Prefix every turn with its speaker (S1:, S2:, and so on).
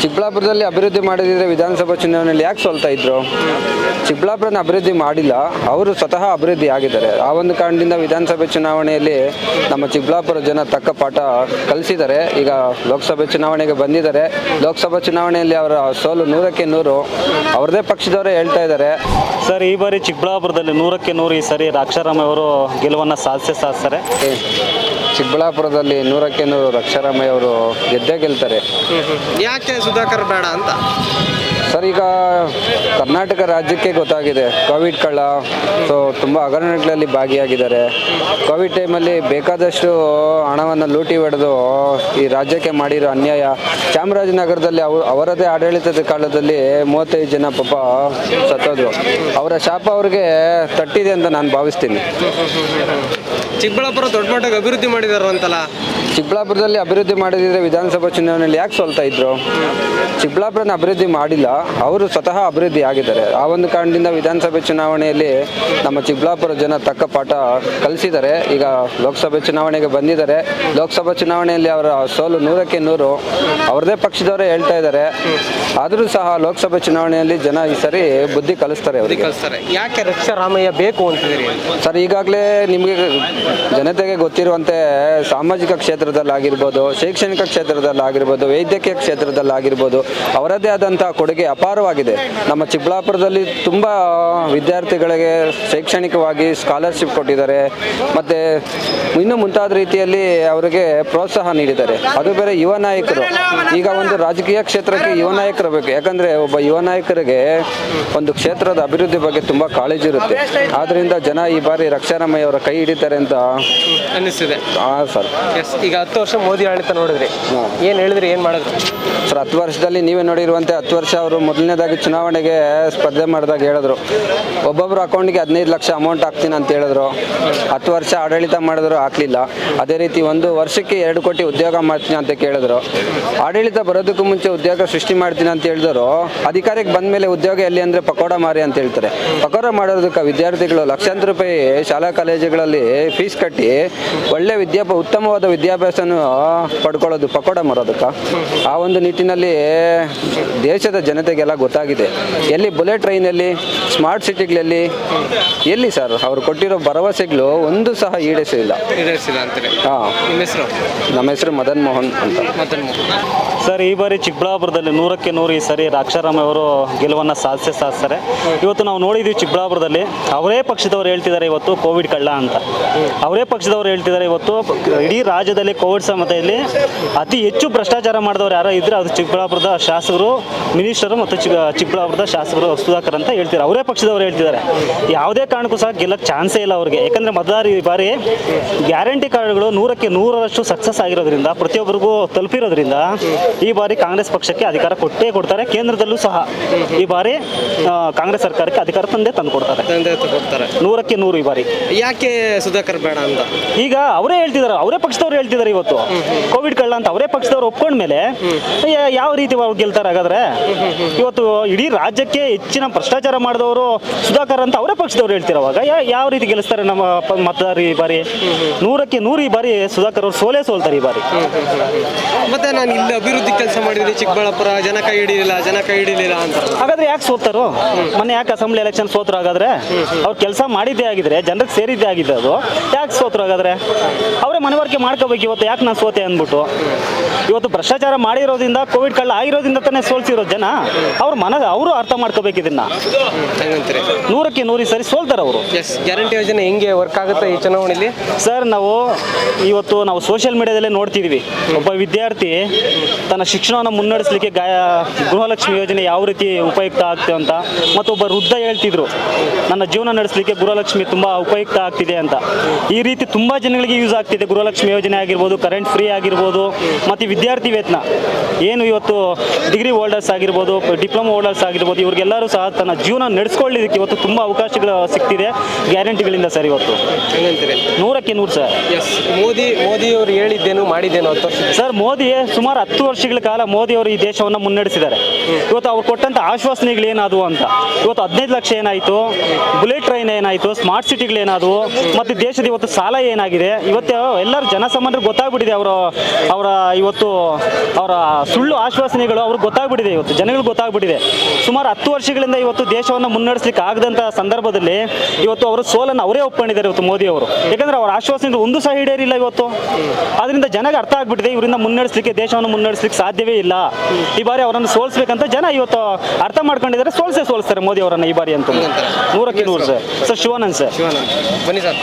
S1: ಚಿಕ್ಕಬಳ್ಳಾಪುರದಲ್ಲಿ ಅಭಿವೃದ್ಧಿ ಮಾಡದಿದ್ರೆ ವಿಧಾನಸಭಾ ಚುನಾವಣೆಯಲ್ಲಿ ಯಾಕೆ ಸೋಲ್ತಾ ಇದ್ರು? ಚಿಕ್ಕಬಳ್ಳಾಪುರನ ಅಭಿವೃದ್ಧಿ ಮಾಡಿಲ್ಲ ಅವರು ಸ್ವತಃ ಅಭಿವೃದ್ಧಿ ಆಗಿದ್ದಾರೆ. ಆ ಒಂದು ಕಾರಣದಿಂದ ವಿಧಾನಸಭೆ ಚುನಾವಣೆಯಲ್ಲಿ ನಮ್ಮ ಚಿಕ್ಕಬಳ್ಳಾಪುರ ಜನ ತಕ್ಕ ಪಾಠ ಕಲಿಸಿದ್ದಾರೆ. ಈಗ ಲೋಕಸಭೆ ಚುನಾವಣೆಗೆ ಬಂದಿದ್ದಾರೆ. ಲೋಕಸಭಾ ಚುನಾವಣೆಯಲ್ಲಿ ಅವರ ಸೋಲು ನೂರಕ್ಕೆ ನೂರು. ಅವ್ರದೇ ಪಕ್ಷದವರೇ ಹೇಳ್ತಾ ಇದ್ದಾರೆ.
S2: ಸರ್ ಈ ಬಾರಿ ಚಿಕ್ಕಬಳ್ಳಾಪುರದಲ್ಲಿ ನೂರಕ್ಕೆ ನೂರು ಈ ಸರಿ ರಾಕ್ಷಾರಾಮ ಅವರು ಗೆಲುವನ್ನು ಸಾಧಿಸೇ ಸಾಧಿಸ್ತಾರೆ.
S1: ಚಿಕ್ಕಬಳ್ಳಾಪುರದಲ್ಲಿ ನೂರಕ್ಕೆ ನೂರು ರಕ್ಷಾರಾಮಯ್ಯ ಅವರು ಗೆದ್ದೇ ಗೆಲ್ತಾರೆ.
S3: ಯಾಕೆ ಸುಧಾಕರ್ ಬೇಡ ಅಂತ.
S1: ಸರ್, ಈಗ ಕರ್ನಾಟಕ ರಾಜ್ಯಕ್ಕೆ ಗೊತ್ತಾಗಿದೆ. ಕೋವಿಡ್ ಕಳ್ಳ ಸೊ ತುಂಬ ಹಗರಣಗಳಲ್ಲಿ ಭಾಗಿಯಾಗಿದ್ದಾರೆ. ಕೋವಿಡ್ ಟೈಮಲ್ಲಿ ಬೇಕಾದಷ್ಟು ಹಣವನ್ನು ಲೂಟಿ ಹೊಡೆದು ಈ ರಾಜ್ಯಕ್ಕೆ ಮಾಡಿರೋ ಅನ್ಯಾಯ. ಚಾಮರಾಜನಗರದಲ್ಲಿ ಅವರು ಅವರದೇ ಆಡಳಿತದ ಕಾಲದಲ್ಲಿ ಮೂವತ್ತೈದು ಜನ ಪಾಪ ಸತ್ತೋದ್ರು. ಅವರ ಶಾಪ ಅವ್ರಿಗೆ ತಟ್ಟಿದೆ ಅಂತ ನಾನು ಭಾವಿಸ್ತೀನಿ.
S3: ಚಿಕ್ಕಬಳ್ಳಾಪುರ ದೊಡ್ಡ ಮಟ್ಟಕ್ಕೆ ಅಭಿವೃದ್ಧಿ ಮಾಡಿದಾರ ಅಂತಲ್ಲ?
S1: ಚಿಕ್ಕಬಳ್ಳಾಪುರದಲ್ಲಿ ಅಭಿವೃದ್ಧಿ ಮಾಡಿದ್ರೆ ವಿಧಾನಸಭಾ ಚುನಾವಣೆಯಲ್ಲಿ ಯಾಕೆ ಸೋಲ್ತಾ ಇದ್ರು? ಚಿಕ್ಕಬಳ್ಳಾಪುರನ ಅಭಿವೃದ್ಧಿ ಮಾಡಿಲ್ಲ ಅವರು ಸ್ವತಃ ಅಭಿವೃದ್ಧಿ ಆಗಿದ್ದಾರೆ. ಆ ಒಂದು ಕಾರಣದಿಂದ ವಿಧಾನಸಭೆ ಚುನಾವಣೆಯಲ್ಲಿ ನಮ್ಮ ಚಿಕ್ಕಬಳ್ಳಾಪುರ ಜನ ತಕ್ಕ ಪಾಠ ಕಲಿಸಿದ್ದಾರೆ. ಈಗ ಲೋಕಸಭೆ ಚುನಾವಣೆಗೆ ಬಂದಿದ್ದಾರೆ. ಲೋಕಸಭಾ ಚುನಾವಣೆಯಲ್ಲಿ ಅವರ ಸೋಲು ನೂರಕ್ಕೆ ನೂರು ಅವ್ರದೇ ಪಕ್ಷದವರೇ ಹೇಳ್ತಾ ಇದ್ದಾರೆ. ಆದರೂ ಸಹ ಲೋಕಸಭೆ ಚುನಾವಣೆಯಲ್ಲಿ ಜನ ಈ ಸರಿ ಬುದ್ಧಿ ಕಲಿಸ್ತಾರೆ ಅವರಿಗೆ.
S3: ಯಾಕೆ ಯಾಕೆ ರಕ್ಷಾರಾಮಯ್ಯ ಬೇಕು ಅಂತಿದ್ದೀರಿ?
S1: ಸರ್ ಈಗಾಗಲೇ ನಿಮಗೆ ಜನತೆಗೆ ಗೊತ್ತಿರುವಂತೆ ಸಾಮಾಜಿಕ ಕ್ಷೇತ್ರದಲ್ಲಾಗಿರ್ಬೋದು, ಶೈಕ್ಷಣಿಕ ಕ್ಷೇತ್ರದಲ್ಲಾಗಿರ್ಬೋದು, ವೈದ್ಯಕೀಯ ಕ್ಷೇತ್ರದಲ್ಲಾಗಿರ್ಬೋದು, ಅವರದೇ ಆದಂತಹ ಕೊಡುಗೆ ಅಪಾರವಾಗಿದೆ. ನಮ್ಮ ಚಿಕ್ಕಬಳ್ಳಾಪುರದಲ್ಲಿ ತುಂಬ ವಿದ್ಯಾರ್ಥಿಗಳಿಗೆ ಶೈಕ್ಷಣಿಕವಾಗಿ ಸ್ಕಾಲರ್ಶಿಪ್ ಕೊಟ್ಟಿದ್ದಾರೆ. ಮತ್ತು ಇನ್ನು ಮುಂತಾದ ರೀತಿಯಲ್ಲಿ ಅವರಿಗೆ ಪ್ರೋತ್ಸಾಹ ನೀಡಿದ್ದಾರೆ. ಅದು ಬೇರೆ ಯುವ ನಾಯಕರು. ಈಗ ಒಂದು ರಾಜಕೀಯ ಕ್ಷೇತ್ರಕ್ಕೆ ಯುವ ನಾಯಕರು ಬೇಕು. ಯಾಕಂದರೆ ಒಬ್ಬ ಯುವ ನಾಯಕರಿಗೆ ಒಂದು ಕ್ಷೇತ್ರದ ಅಭಿವೃದ್ಧಿ ಬಗ್ಗೆ ತುಂಬ ಕಾಳಜಿ ಇರುತ್ತೆ. ಆದ್ದರಿಂದ ಜನ ಈ ಬಾರಿ ರಕ್ಷಾರಾಮಯ್ಯ ಅವರ ಕೈ ಹಿಡಿತಾರೆ ಅಂತ
S3: ಅನ್ನಿಸ್ತಿದೆ.
S1: ಹಾಂ ಸರ್.
S3: ಎಸ್ ಈಗ ಹತ್ತು ವರ್ಷ ಮೋದಿ ಆಡಳಿತ ನೋಡಿದ್ರಿ.
S1: ಏನು
S3: ಏನ್ ಹೇಳಿದ್ರಿ ಏನ್ ಮಾಡಿದ್ರು?
S1: ಸರ್ ಹತ್ತು ವರ್ಷದಲ್ಲಿ ನೀವೇ ನೋಡಿರುವಂತೆ ಹತ್ತು ವರ್ಷ ಅವರು ಮೊದಲನೇದಾಗಿ ಚುನಾವಣೆಗೆ ಸ್ಪರ್ಧೆ ಮಾಡಿದಾಗ ಹೇಳಿದ್ರು. ಅಕೌಂಟ್ ಅಕೌಂಟ್ಗೆ ಹದಿನೈದು ಲಕ್ಷ ಅಮೌಂಟ್ ಹಾಕ್ತೀನಿ ಅಂತ ಹೇಳಿದ್ರು. ಹತ್ತು ವರ್ಷ ಆಡಳಿತ ಮಾಡಿದ್ರು ಹಾಕ್ಲಿಲ್ಲ. ಅದೇ ರೀತಿ ಒಂದು ವರ್ಷಕ್ಕೆ ಎರಡು ಕೋಟಿ ಉದ್ಯೋಗ ಮಾಡ್ತೀನಿ ಅಂತ ಕೇಳಿದ್ರು. ಆಡಳಿತ ಬರೋದಕ್ಕೂ ಮುಂಚೆ ಉದ್ಯೋಗ ಸೃಷ್ಟಿ ಮಾಡ್ತೀನಿ ಅಂತ ಹೇಳಿದ್ರು. ಅಧಿಕಾರಕ್ಕೆ ಬಂದ ಮೇಲೆ ಉದ್ಯೋಗ ಎಲ್ಲಿ ಅಂದರೆ ಪಕೋಡ ಮಾರಿ ಅಂತ ಹೇಳ್ತಾರೆ. ಪಕೋಡ ಮಾಡೋದಕ್ಕೆ ವಿದ್ಯಾರ್ಥಿಗಳು ಲಕ್ಷಾಂತರ ರೂಪಾಯಿ ಶಾಲಾ ಕಾಲೇಜುಗಳಲ್ಲಿ ಫೀಸ್ ಕಟ್ಟಿ ಒಳ್ಳೆ ವಿದ್ಯಾಭ ಉತ್ತಮವಾದ ವಿದ್ಯಾಭ್ಯಾಸನ ಪಡ್ಕೊಳ್ಳೋದು ಪಕೋಡ ಮರೋದಕ್ಕ. ಆ ಒಂದು ನಿಟ್ಟಿನಲ್ಲಿ ದೇಶದ ಜನತೆಗೆಲ್ಲ ಗೊತ್ತಾಗಿದೆ. ಎಲ್ಲಿ ಬುಲೆಟ್ ಟ್ರೈನಲ್ಲಿ ಸ್ಮಾರ್ಟ್ ಸಿಟಿಗಳಲ್ಲಿ ಎಲ್ಲಿ ಸರ್ ಅವರು ಕೊಟ್ಟಿರೋ ಭರವಸೆಗಳು ಒಂದು ಸಹ ಈಡೇರಿಸಿಲ್ಲ. ಹಾಂ.
S3: ನಿಮ್ಮ ಹೆಸರು?
S1: ಮದನ್ ಮೋಹನ್ ಅಂತ.
S3: ಮತ್ತೆ
S2: ಸರ್, ಈ ಬಾರಿ ಚಿಕ್ಕಬಳ್ಳಾಪುರದಲ್ಲಿ ನೂರಕ್ಕೆ ನೂರು ಈ ಸರಿ ರಾಕ್ಷಾರಾಮ್ ಅವರು ಗೆಲುವನ್ನು ಸಾಧಿಸೇ ಸಾಧಿಸ್ತಾರೆ. ಇವತ್ತು ನಾವು ನೋಡಿದ್ದೀವಿ ಚಿಕ್ಕಬಳ್ಳಾಪುರದಲ್ಲಿ, ಅವರೇ ಪಕ್ಷದವ್ರು ಹೇಳ್ತಿದ್ದಾರೆ ಇವತ್ತು ಕೋವಿಡ್ ಕಳ್ಳ ಅಂತ. ಅವರೇ ಪಕ್ಷದವ್ರು ಹೇಳ್ತಿದ್ದಾರೆ ಇವತ್ತು, ಇಡೀ ರಾಜ್ಯದಲ್ಲಿ ಕೋವಿಡ್ ಸಮತೆಯಲ್ಲಿ ಅತಿ ಹೆಚ್ಚು ಭ್ರಷ್ಟಾಚಾರ ಮಾಡಿದವರು ಯಾರೋ ಇದ್ರೆ ಅದು ಚಿಕ್ಕಬಳ್ಳಾಪುರದ ಶಾಸಕರು, ಮಿನಿಸ್ಟರು ಮತ್ತು ಚಿಕ್ಕ, ಚಿಕ್ಕಬಳ್ಳಾಪುರದ ಶಾಸಕರು ಸುಧಾಕರ್ ಅಂತ ಹೇಳ್ತಿದ್ದಾರೆ. ಅವರೇ ಪಕ್ಷದವ್ರು ಹೇಳ್ತಿದ್ದಾರೆ. ಯಾವುದೇ ಕಾರಣಕ್ಕೂ ಸಹ ಗೆಲ್ಲಕ್ಕೆ ಚಾನ್ಸೇ ಇಲ್ಲ ಅವ್ರಿಗೆ. ಯಾಕಂದರೆ ಮತದಾರ ಈ ಬಾರಿ ಗ್ಯಾರಂಟಿ ಕಾರ್ಡ್ಗಳು ನೂರಕ್ಕೆ ನೂರರಷ್ಟು ಸಕ್ಸಸ್ ಆಗಿರೋದ್ರಿಂದ, ಪ್ರತಿಯೊಬ್ಬರಿಗೂ ತಲುಪಿರೋದ್ರಿಂದ ಈ ಬಾರಿ ಕಾಂಗ್ರೆಸ್ ಪಕ್ಷಕ್ಕೆ ಅಧಿಕಾರ ಕೊಟ್ಟೇ ಕೊಡ್ತಾರೆ. ಕೇಂದ್ರದಲ್ಲೂ ಸಹ ಈ ಬಾರಿ ಕಾಂಗ್ರೆಸ್ ಸರ್ಕಾರಕ್ಕೆ ಅಧಿಕಾರ ತಂದೆ ತಂದು ಕೊಡ್ತಾರೆ. ನೂರಕ್ಕೆ ನೂರು ಈ ಬಾರಿ.
S3: ಯಾಕೆ ಸುಧಾಕರ್ ಬೇಡ ಅಂತ?
S2: ಈಗ ಅವರೇ ಹೇಳ್ತಿದ್ದಾರೆ ಅವರೇ ಪಕ್ಷದವ್ರು ಹೇಳ್ತಿದ್ದಾರೆ ಇವತ್ತು. ಕೋವಿಡ್ ಕಳ್ಳ ಅಂತ ಅವರೇ ಪಕ್ಷದವ್ರು ಒಪ್ಕೊಂಡ ಮೇಲೆ ಯಾವ ರೀತಿ ಅವ್ರು ಗೆಲ್ತಾರೆ ಹಾಗಾದ್ರೆ? ಇವತ್ತು ಇಡೀ ರಾಜ್ಯಕ್ಕೆ ಹೆಚ್ಚಿನ ಭ್ರಷ್ಟಾಚಾರ ಮಾಡಿದವರು ಸುಧಾಕರ್ ಅಂತ ಅವರೇ ಪಕ್ಷದವ್ರು ಹೇಳ್ತಿರೋವಾಗ ಯಾವ ರೀತಿ ಗೆಲ್ಲಿಸ್ತಾರೆ ನಮ್ಮ ಮತದಾರ ಈ ಬಾರಿ? ನೂರಕ್ಕೆ ನೂರು ಈ ಬಾರಿ ಸುಧಾಕರ್ ಅವರು ಸೋಲೇ ಸೋಲ್ತಾರೆ ಈ ಬಾರಿ.
S3: ಮತ್ತೆ ನಾನು ಇಲ್ಲಿ ಅಭಿವೃದ್ಧಿ ಕೆಲಸ ಮಾಡಿದ್ರೆ ಚಿಕ್ಕಬಳ್ಳಾಪುರ ಜನ ಕೈ ಹಿಡಿಲಿಲ್ಲ ಜನ ಕೈ ಹಿಡಿಲಿಲ್ಲ ಅಂತ
S2: ಹಾಗಾದ್ರೆ ಯಾಕೆ ಸೋತರು? ಮೊನ್ನೆ ಯಾಕೆ ಅಸೆಂಬ್ಲಿ ಎಲೆಕ್ಷನ್ ಸೋತರು ಹಾಗಾದ್ರೆ? ಅವ್ರು ಕೆಲಸ ಮಾಡಿದ್ದೇ ಆಗಿದ್ರೆ ಜನರಿಗೆ ಸೇರಿದ್ದೇ ಆಗಿದೆ ಅದು ಯಾಕೆ ಸೋತರು ಹಾಗಾದ್ರೆ? ಅವರೇ ಮನವರಿಕೆ ಮಾಡ್ಕೋಬೇಕು ಇವತ್ತು ಯಾಕೆ ನಾನು ಸೋತೆ ಅಂದ್ಬಿಟ್ಟು? ಇವತ್ತು ಭ್ರಷ್ಟಾಚಾರ ಮಾಡಿರೋದ್ರಿಂದ ಕೋವಿಡ್ ಕಳ್ಳ ಆಗಿರೋದ್ರಿಂದ ತಾನೇ ಸೋಲ್ಸಿರೋ ಜನ ಅವ್ರ ಮನ ಅವರು ಅರ್ಥ ಮಾಡ್ಕೋಬೇಕು ಇದನ್ನ. ನೂರಕ್ಕೆ ನೂರಿ ಸರಿ ಸೋಲ್ತಾರೆ ಅವರು.
S3: ಗ್ಯಾರಂಟಿ ಯೋಜನೆ ಹೆಂಗೆ ವರ್ಕ್ ಆಗುತ್ತೆ ಈ ಚುನಾವಣೆಯಲ್ಲಿ
S2: ಸರ್ ನಾವು ಇವತ್ತು ನಾವು ಸೋಷಿಯಲ್ ಮೀಡಿಯಾದಲ್ಲೇ ನೋಡ್ತಿದ್ವಿ. ಒಬ್ಬ ವಿದ್ಯಾರ್ಥಿ ತನ್ನ ಶಿಕ್ಷಣವನ್ನು ಮುನ್ನಡೆಸಲಿಕ್ಕೆ ಗಾಯ ಗೃಹಲಕ್ಷ್ಮಿ ಯೋಜನೆ ಯಾವ ರೀತಿ ಉಪಯುಕ್ತ ಆಗ್ತದೆ ಅಂತ ಮತ್ತೊಬ್ಬ ವೃದ್ಧ ಹೇಳ್ತಿದ್ರು ನನ್ನ ಜೀವನ ನಡೆಸಲಿಕ್ಕೆ ಗೃಹಲಕ್ಷ್ಮಿ ತುಂಬ ಉಪಯುಕ್ತ ಆಗ್ತಿದೆ ಅಂತ. ಈ ರೀತಿ ತುಂಬ ಜನಗಳಿಗೆ ಯೂಸ್ ಆಗ್ತಿದೆ ಗೃಹಲಕ್ಷ್ಮಿ ಯೋಜನೆ ಆಗಿರ್ಬೋದು ಕರೆಂಟ್ ಫ್ರೀ ಆಗಿರ್ಬೋದು ಮತ್ತು ವಿದ್ಯಾರ್ಥಿ ವೇತನ. ಏನು ಇವತ್ತು ಡಿಗ್ರಿ ಹೋಲ್ಡರ್ಸ್ ಆಗಿರ್ಬೋದು ಡಿಪ್ಲೊಮಾ ಹೋಲ್ಡರ್ಸ್ ಆಗಿರ್ಬೋದು ಇವ್ರಿಗೆಲ್ಲರೂ ಸಹ ತನ್ನ ಜೀವನ ನಡೆಸ್ಕೊಳ್ಳಿಕ್ಕೆ ಇವತ್ತು ತುಂಬ ಅವಕಾಶಗಳು ಸಿಗ್ತಿದೆ ಗ್ಯಾರಂಟಿಗಳಿಂದ ಸರ್ ಇವತ್ತು. ನೂರಕ್ಕೆ ನೂರು ಸರ್.
S3: ಮೋದಿ ಮೋದಿ ಅವರು ಹೇಳಿದ್ದೇನು ಮಾಡಿದ್ದೇನು ಅಂತ
S2: ಸರ್ ಮೋದಿ ಸುಮಾರು ಹತ್ತು ವರ್ಷ ವರ್ಷಗಳ ಕಾಲ ಮೋದಿ ಅವರು ಈ ದೇಶವನ್ನು ಮುನ್ನಡೆಸಿದ್ದಾರೆ. ಇವತ್ತು ಅವ್ರು ಕೊಟ್ಟಂತ ಆಶ್ವಾಸನೆಗಳು ಏನಾದವು ಅಂತ. ಇವತ್ತು ಹದಿನೈದು ಲಕ್ಷ ಏನಾಯಿತು? ಬುಲೆಟ್ ಟ್ರೈನ್ ಏನಾಯಿತು? ಸ್ಮಾರ್ಟ್ ಸಿಟಿಗಳು ಏನಾದವು? ಮತ್ತು ದೇಶದ ಇವತ್ತು ಸಾಲ ಏನಾಗಿದೆ? ಇವತ್ತು ಎಲ್ಲರೂ ಸಾಮಾನ್ಯರು ಗೊತ್ತಾಗ್ಬಿಟ್ಟಿದೆ ಅವರ ಅವರ ಇವತ್ತು ಅವರ ಸುಳ್ಳು ಆಶ್ವಾಸನೆಗಳು ಅವ್ರಿಗೆ ಗೊತ್ತಾಗ್ಬಿಟ್ಟಿದೆ ಇವತ್ತು. ಜನಗಳಿಗೆ ಗೊತ್ತಾಗ್ಬಿಟ್ಟಿದೆ. ಸುಮಾರು ಹತ್ತು ವರ್ಷಗಳಿಂದ ಇವತ್ತು ದೇಶವನ್ನು ಮುನ್ನಡೆಸಲಿಕ್ಕೆ ಆಗದಂಥ ಸಂದರ್ಭದಲ್ಲಿ ಇವತ್ತು ಅವರು ಸೋಲನ್ನು ಅವರೇ ಒಪ್ಕೊಂಡಿದ್ದಾರೆ ಇವತ್ತು ಮೋದಿ ಅವರು. ಯಾಕಂದ್ರೆ ಅವರ ಆಶ್ವಾಸನೆಗಳು ಒಂದು ಸಹ ಈಡೇರಿಲ್ಲ ಇವತ್ತು. ಅದರಿಂದ ಜನಗೆ ಅರ್ಥ ಆಗ್ಬಿಟ್ಟಿದೆ, ಇವರಿಂದ ಮುನ್ನಡೆಸಲಿಕ್ಕೆ, ದೇಶವನ್ನು ಮುನ್ನಡೆಸಲಿಕ್ಕೆ ಸಾಧ್ಯವೇ ಇಲ್ಲ. ಈ ಬಾರಿ ಅವರನ್ನು ಸೋಲಿಸ್ಬೇಕಂತ ಜನ ಇವತ್ತು ಅರ್ಥ ಮಾಡ್ಕೊಂಡಿದ್ದಾರೆ. ಸೋಲ್ಸೇ ಸೋಲಿಸ್ತಾರೆ ಮೋದಿ ಅವರನ್ನು ಈ ಬಾರಿ ಅಂತ. ನೂರಕ್ಕೆ ನೂರು ಸರ್. Sir Shivanand sir.
S3: ಬನ್ನಿ ಸರ್.